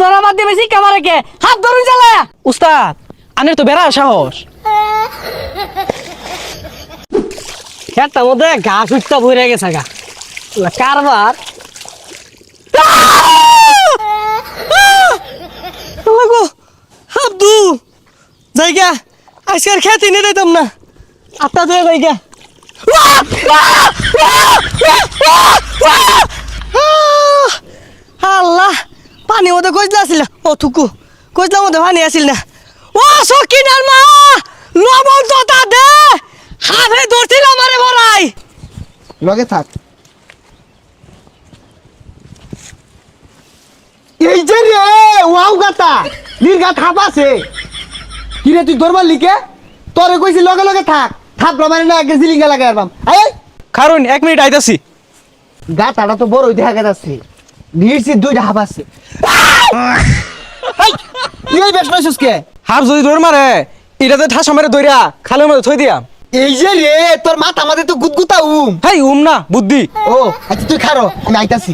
ধরা বাদ দিয়ে বেশি কামারে কে হাত ধরুন উস্তাদ, আনের তো বেড়া সাহস। খেতার মধ্যে ঘাস উঠতে ভরে গেছে গা। কারবার। আজকে আর খেতে নিয়ে দিতাম না। আত্মা ধরে মধ্যে কইজলা আছিল? না ও থুকু কইজলার মধ্যে পানি আছিল না। ও সকিনার মা লবণ তো তা দে হাফে ধরছিল আমারে বড়াই। লগে থাক। এই যে রে ওয়াও গাতা নির্ঘাত হাপ আছে। কি রে তুই ধরবার লিখে? তোরে কইছি লগে লগে থাক। থাপ মানে না আগে জিলিঙ্গা লাগাই আরবাম। আয় কারণ এক মিনিট আইতাছি। গাতাটা তো বড় দেখা গেছে দুইটা আছে। এই, বেশ নইছিস কে? হাফ যদি দৌড় মারে এটাতে ঠাসা মেরে দৌড়া খালের মধ্যে থই দিয়াম এই যে রে তোর মাথা আমাদের তো গুদগুতা উম। হাই উম না বুদ্ধি। ও আচ্ছা তুই খারো আমি আইতাছি।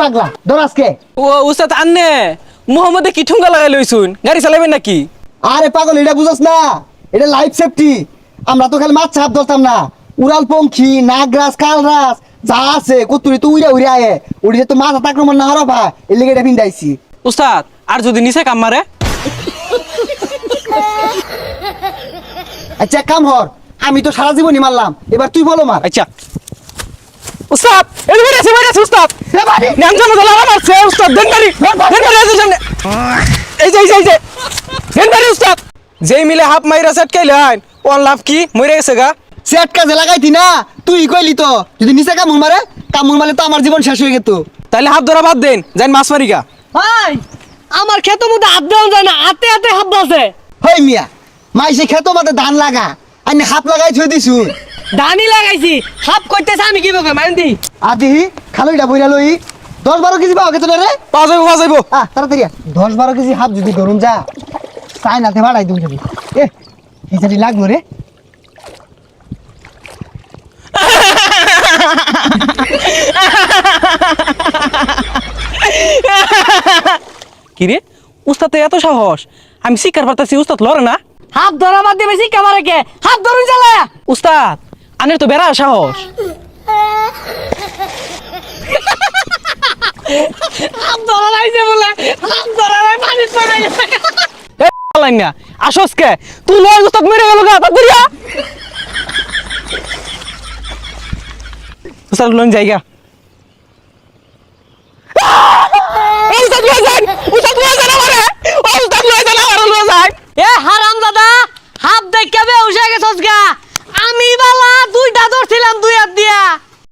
পাগলা ও উস্তাদ আন্নে মোহাম্মদে কি ঠুঙ্গা লাগাই লইছুন? গাড়ি চালাবেন নাকি? আরে পাগল এটা বুঝছ না। এটা লাইফ সেফটি আমরা তো খালি মাছ ছাপ ধরতাম না। উড়াল পঙ্খী নাগরাজ কালরাজ যা আছে কতুরি তো উড়ে উড়ে আয়ে। উড়ে তো মাছ আক্রমণ না হরবা এর লেগে এটা ভিন্দাইছি উস্তাদ আর যদি নিচে কাম মারে? আচ্ছা কাম হর আমি তো সারা জীবনই মারলাম। এবার তুই বলো মার। আচ্ছা। উস্তাদ এই বেড়ে আছে বেড়ে আছে উস্তাদ। এ বাড়ি। নাম জানো তো লাগা মারছে উস্তাদ। দেন বাড়ি দেন বাড়ি এই যে এই যে। উস্তাদ যেই মিলে হাফ মাইরা সেট কাইলেন ওর লাভ কি? মরে গেছে গা। সেট কাজে লাগাইতি না তুই কইলি তো যদি নিচে কামুর মারে কামুর মারলে তো আমার জীবন শেষ হয়ে গেত। তাহলে হাফ ধরা বাদ দেন যাই মাছ মারি গা। ভাই আমার মধ্যে হাত দেওয়া যায় না হাতে হাতে হাত বাসে হই মিয়া মাইসে মাতে ধান লাগা আইনে হাত লাগাই থই দিছু। ধানি লাগাইছি হাফ করতেছে আমি কি বকে মাইন দি। আদি খালইটা বইরা লই দশ বারো কেজি পাও কেতনে রে পাওয়া যাইব পাওয়া আহ তাড়াতাড়ি। দশ বারো কেজি হাফ যদি ধরুন যা। চাই নাতে ভাড়াই তুমি যাবি এ হিসাটি লাগল রে। কি রে উস্তাদ এত সাহস। আমি শিকার পারতাছি উস্তাদ লড়ে না? হাত ধরা বাদ দিয়ে বেশি কামারে কে হাত ধরুন চালায়া উস্তাদ আনের তো বেড়া সাহস। হাত ধরা লাইছে বলে হাত ধরা লাই পানি পড়ে গেছে এ লাইন না আসস কে তুই লয় গুস্তক মেরে গেল গা তাড়াতাড়ি আ। উস্তাদ লং জায়গা